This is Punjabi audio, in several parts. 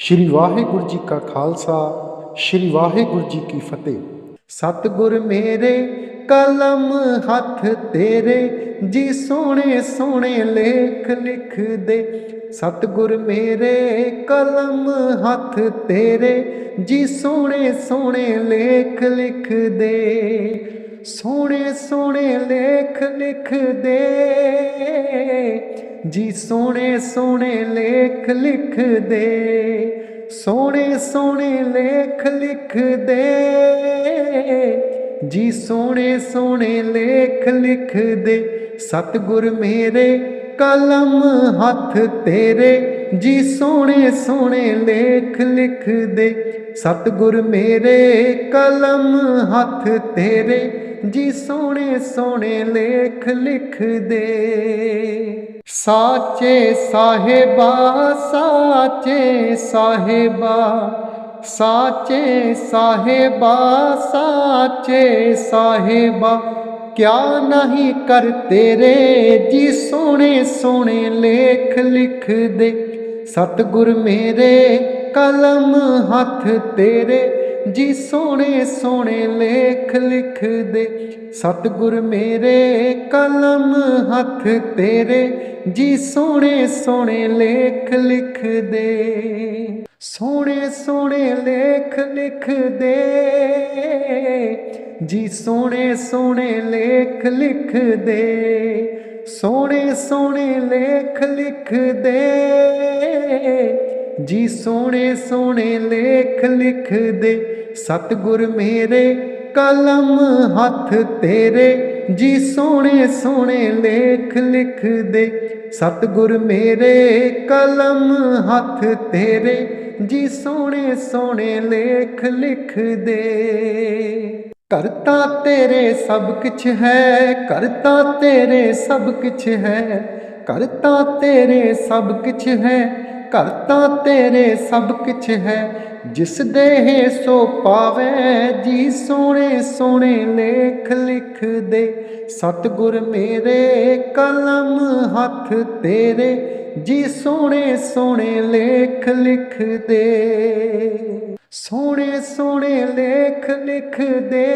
ਸ਼੍ਰੀ ਵਾਹਿਗੁਰੂ ਜੀ ਕਾ ਖਾਲਸਾ, ਸ਼੍ਰੀ ਵਾਹਿਗੁਰੂ ਜੀ ਕੀ ਫਤਿਹ। ਸਤਿਗੁਰ ਮੇਰੇ, ਕਲਮ ਹੱਥ ਤੇਰੇ, ਜੀ ਸੋਹਣੇ ਸੋਹਣੇ ਲੇਖ ਲਿਖ ਦੇ ਸਤਿਗੁਰ ਮੇਰੇ, ਕਲਮ ਹੱਥ ਤੇਰੇ, ਜੀ ਸੋਹਣੇ ਸੋਹਣੇ ਲੇਖ ਲਿਖ ਦੇ ਸੋਹਣੇ ਸੋਹਣੇ ਲੇਖ ਲਿਖ ਦੇ ਜੀ ਸੋਹਣੇ ਸੋਹਣੇ ਲੇਖ ਲਿਖ ਦੇ ਸੋਹਣੇ ਸੋਹਣੇ ਲੇਖ ਲਿਖ ਦੇ ਜੀ ਸੋਹਣੇ ਸੋਹਣੇ ਲੇਖ ਲਿਖ ਦੇ ਸਤਿਗੁਰ ਮੇਰੇ ਕਲਮ ਹੱਥ ਤੇਰੇ। ਜੀ ਸੋਹਣੇ ਸੋਹਣੇ ਲੇਖ ਲਿਖ ਦੇ ਸਤਿਗੁਰ ਮੇਰੇ ਕਲਮ ਹੱਥ ਤੇਰੇ। ਜੀ ਸੋਹਣੇ ਸੋਹਣੇ ਲੇਖ ਲਿਖ ਦੇ ਸਾਚੇ ਸਾਹਿਬਾ ਸਾਚੇ ਸਾਹਿਬਾ ਸਾਚੇ ਸਾਹਿਬਾ ਸਾਚੇ ਸਾਹਿਬਾ, ਕਿਆ ਨਹੀਂ ਕਰ ਤੇਰੇ ਜੀ ਸੋਹਣੇ ਸੋਹਣੇ ਲੇਖ ਲਿਖ ਦੇ ਸਤਿਗੁਰ ਮੇਰੇ, ਕਲਮ ਹੱਥ ਤੇਰੇ। ਜੀ ਸੋਹਣੇ ਸੋਹਣੇ ਲੇਖ ਲਿਖਦੇ, ਸਤਿਗੁਰ ਮੇਰੇ ਕਲਮ ਹੱਥ ਤੇਰੇ, ਜੀ ਸੋਹਣੇ ਸੋਹਣੇ ਲੇਖ ਲਿਖਦੇ। ਸੋਹਣੇ ਸੋਹਣੇ ਲੇਖ ਲਿਖਦੇ, ਜੀ ਸੋਹਣੇ ਸੋਹਣੇ ਲੇਖ ਲਿਖਦੇ। ਸੋਹਣੇ ਸੋਹਣੇ ਲੇਖ ਲਿਖਦੇ, ਜੀ ਸੋਹਣੇ ਸੋਹਣੇ ਲੇਖ ਲਿਖਦੇ। ਸਤਿਗੁਰ ਮੇਰੇ, ਕਲਮ ਹੱਥ ਤੇਰੇ, ਜੀ ਸੋਹਣੇ ਸੋਹਣੇ ਲੇਖ ਲਿਖ ਦੇ ਸਤਿਗੁਰ ਮੇਰੇ, ਕਲਮ ਹੱਥ ਤੇਰੇ, ਜੀ ਸੋਹਣੇ ਸੋਹਣੇ ਲੇਖ ਲਿਖ ਦੇ ਕਰਤਾ ਤੇਰੇ ਸਭ ਕੁਛ ਹੈ, ਕਰਤਾ ਤੇਰੇ ਸਭ ਕੁਛ ਹੈ, ਕਰਤਾ ਤੇਰੇ ਸਭ ਕੁਛ ਹੈ, ਕਰਤਾ ਤੇਰੇ ਸਭ ਕੁਛ ਹੈ। ਜਿਸ ਦੇਹ ਸੋ ਪਾਵੇ, ਜੀ ਸੋਹਣੇ ਸੋਹਣੇ ਲੇਖ ਲਿਖ ਦੇ ਸਤਿਗੁਰ ਮੇਰੇ, ਕਲਮ ਹੱਥ ਤੇਰੇ, ਜੀ ਸੋਹਣੇ ਸੋਹਣੇ ਲੇਖ ਲਿਖ ਦੇ ਸੋਹਣੇ ਸੋਹਣੇ ਲੇਖ ਲਿਖ ਦੇ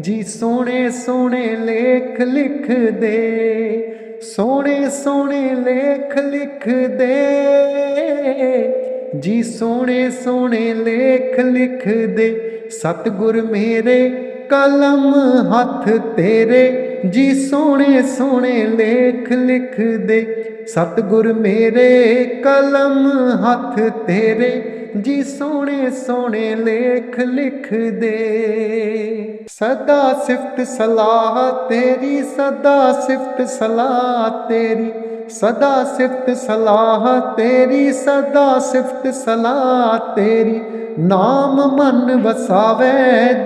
ਜੀ ਸੋਹਣੇ ਸੋਹਣੇ ਲੇਖ ਲਿਖ ਦੇ ਸੋਹਣੇ ਸੋਹਣੇ ਲੇਖ ਲਿਖ ਦੇ ਜੀ ਸੋਹਣੇ ਸੋਹਣੇ ਲੇਖ ਲਿਖ ਦੇ ਸਤਿਗੁਰ ਮੇਰੇ, ਕਲਮ ਹੱਥ ਤੇਰੇ। ਜੀ ਸੋਹਣੇ ਸੋਹਣੇ ਲੇਖ ਲਿਖ ਦੇ ਸਤਿਗੁਰ ਮੇਰੇ, ਕਲਮ ਹੱਥ ਤੇਰੇ। ਜੀ ਸੋਹਣੇ ਸੋਹਣੇ ਲੇਖ ਲਿਖ ਦੇ ਸਦਾ ਸਿਫਤ ਸਲਾਹ ਤੇਰੀ, ਸਦਾ ਸਿਫਤ ਸਲਾਹ ਤੇਰੀ। ਸਦਾ ਸਿਫਤ ਸਲਾਹ ਤੇਰੀ, ਸਦਾ ਸਿਫਤ ਸਲਾਹ ਤੇਰੀ। ਨਾਮ ਮਨ ਵਸਾਵੇ,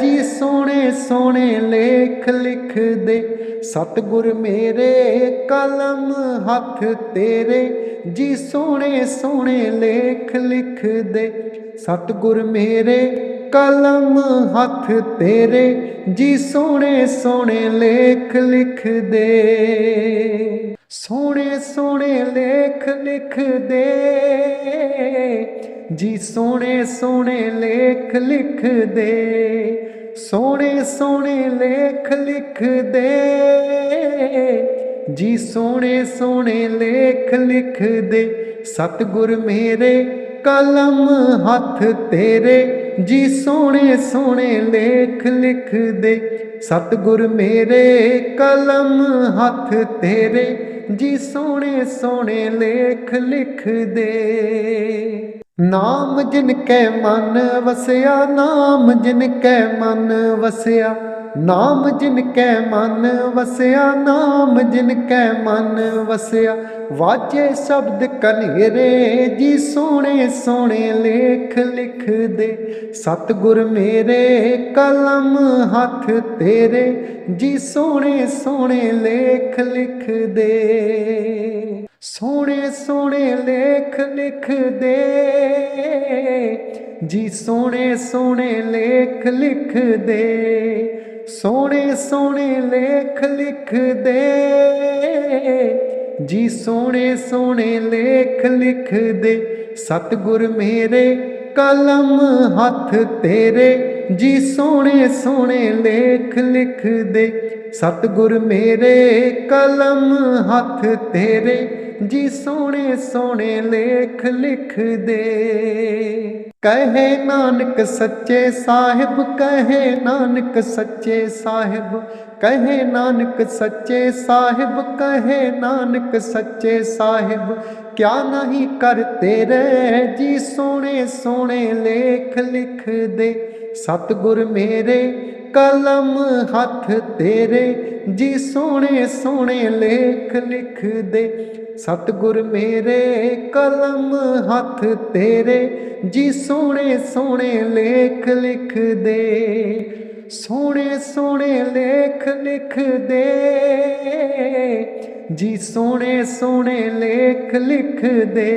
ਜੀ ਸੋਹਣੇ ਸੋਹਣੇ ਲੇਖ ਲਿਖ ਦੇ ਸਤਿਗੁਰ ਮੇਰੇ, ਕਲਮ ਹੱਥ ਤੇਰੇ। ਜੀ ਸੋਹਣੇ ਸੋਹਣੇ ਲੇਖ ਲਿਖ ਦੇ ਸਤਿਗੁਰ ਮੇਰੇ, ਕਲਮ ਹੱਥ ਤੇਰੇ। ਜੀ ਸੋਹਣੇ ਸੋਹਣੇ ਲੇਖ ਲਿਖ ਦੇ ਸੋਹਣੇ ਸੋਹਣੇ ਲੇਖ ਲਿਖਦੇ। ਜੀ ਸੋਹਣੇ ਸੋਹਣੇ ਲੇਖ ਲਿਖਦੇ। ਸੋਹਣੇ ਸੋਹਣੇ ਲੇਖ ਲਿਖਦੇ। ਜੀ ਸੋਹਣੇ ਸੋਹਣੇ ਲੇਖ ਲਿਖਦੇ। ਸਤਿਗੁਰ ਮੇਰੇ ਕਲਮ ਹੱਥ ਤੇਰੇ। ਜੀ ਸੋਹਣੇ ਸੋਹਣੇ ਲੇਖ ਲਿਖਦੇ। ਸਤਿਗੁਰ ਮੇਰੇ ਕਲਮ ਹੱਥ ਤੇਰੇ। ਜੀ ਸੋਹਣੇ ਸੋਹਣੇ ਲੇਖ ਲਿਖ ਦੇ ਨਾਮ ਜਿਨ ਕੈ ਮਨ ਵਸਿਆ, ਨਾਮ ਜਿਨ ਕੈ ਮਨ ਵਸਿਆ। ਨਾਮ ਜਿਨ ਕੈ ਮਨ ਵਸਿਆ, ਨਾਮ ਜਿਨ ਕੈ ਮਨ ਵਸਿਆ। ਵਾਜੇ ਸ਼ਬਦ ਕਨੇਰੇ, ਜੀ ਸੋਹਣੇ ਸੋਹਣੇ ਲੇਖ ਲਿਖਦੇ। ਸਤਿਗੁਰ ਮੇਰੇ, ਕਲਮ ਹੱਥ ਤੇਰੇ। ਜੀ ਸੋਹਣੇ ਸੋਹਣੇ ਲੇਖ ਲਿਖਦੇ। ਸੋਹਣੇ ਸੋਹਣੇ ਲੇਖ ਲਿਖ ਦੇ ਜੀ ਸੋਹਣੇ ਸੋਹਣੇ ਲੇਖ ਲਿਖਦੇ। ਸੋਹਣੇ ਸੋਹਣੇ ਲੇਖ ਲਿਖਦੇ। ਜੀ ਸੋਹਣੇ ਸੋਹਣੇ ਲੇਖ ਲਿਖਦੇ। ਸਤਿਗੁਰ ਮੇਰੇ ਕਲਮ ਹੱਥ ਤੇਰੇ। ਜੀ ਸੋਹਣੇ ਸੋਹਣੇ ਲੇਖ ਲਿਖਦੇ। ਸਤਿਗੁਰ ਮੇਰੇ ਕਲਮ ਹੱਥ ਤੇਰੇ। ਜੀ ਸੋਹਣੇ ਸੋਹਣੇ ਲੇਖ ਲਿਖਦੇ। ਕਹੇ ਨਾਨਕ ਸੱਚੇ ਸਾਹਿਬ, ਕਹੇ ਨਾਨਕ ਸੱਚੇ ਸਾਹਿਬ, ਕਹੇ ਨਾਨਕ ਸੱਚੇ ਸਾਹਿਬ, ਕਹੇ ਨਾਨਕ ਸੱਚੇ ਸਾਹਿਬ, ਕਿਆ ਨਹੀਂ ਕਰ ਤੇਰੇ ਜੀ ਸੋਹਣੇ ਸੋਹਣੇ ਲੇਖ ਲਿਖਦੇ। ਸਤਿਗੁਰ ਮੇਰੇ, ਕਲਮ ਹੱਥ ਤੇਰੇ, ਜੀ ਸੋਹਣੇ ਸੋਹਣੇ ਲੇਖ ਲਿਖਦੇ। ਸਤਿਗੁਰ ਮੇਰੇ, ਕਲਮ ਹੱਥ ਤੇਰੇ ਜੀ ਸੋਹਣੇ ਸੋਹਣੇ ਲੇਖ ਲਿਖਦੇ, ਸੋਹਣੇ ਸੋਹਣੇ ਲੇਖ ਲਿਖਦੇ। ਜੀ ਸੋਹਣੇ ਸੋਹਣੇ ਲੇਖ ਲਿਖਦੇ,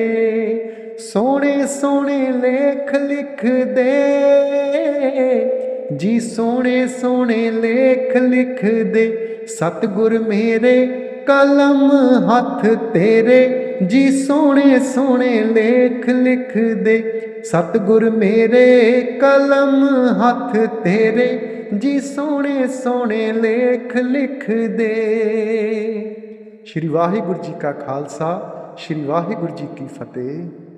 ਸੋਹਣੇ ਸੋਹਣੇ ਲੇਖ ਲਿਖਦੇ। ਜੀ ਸੋਹਣੇ ਸੋਹਣੇ ਲੇਖ ਲਿਖਦੇ, ਸਤਿਗੁਰ ਮੇਰੇ ਕਲਮ ਹੱਥ ਤੇਰੇ। ਜੀ ਸੋਹਣੇ ਸੋਹਣੇ ਲੇਖ ਲਿਖ ਦੇ ਸਤਿਗੁਰ ਮੇਰੇ ਕਲਮ ਹੱਥ ਤੇਰੇ। ਜੀ ਸੋਹਣੇ ਸੋਹਣੇ ਲੇਖ ਲਿਖ ਦੇ ਸ਼੍ਰੀ ਵਾਹਿਗੁਰੂ ਜੀ ਕਾ ਖਾਲਸਾ, ਸ਼੍ਰੀ ਵਾਹਿਗੁਰੂ ਜੀ ਕੀ ਫਤਿਹ।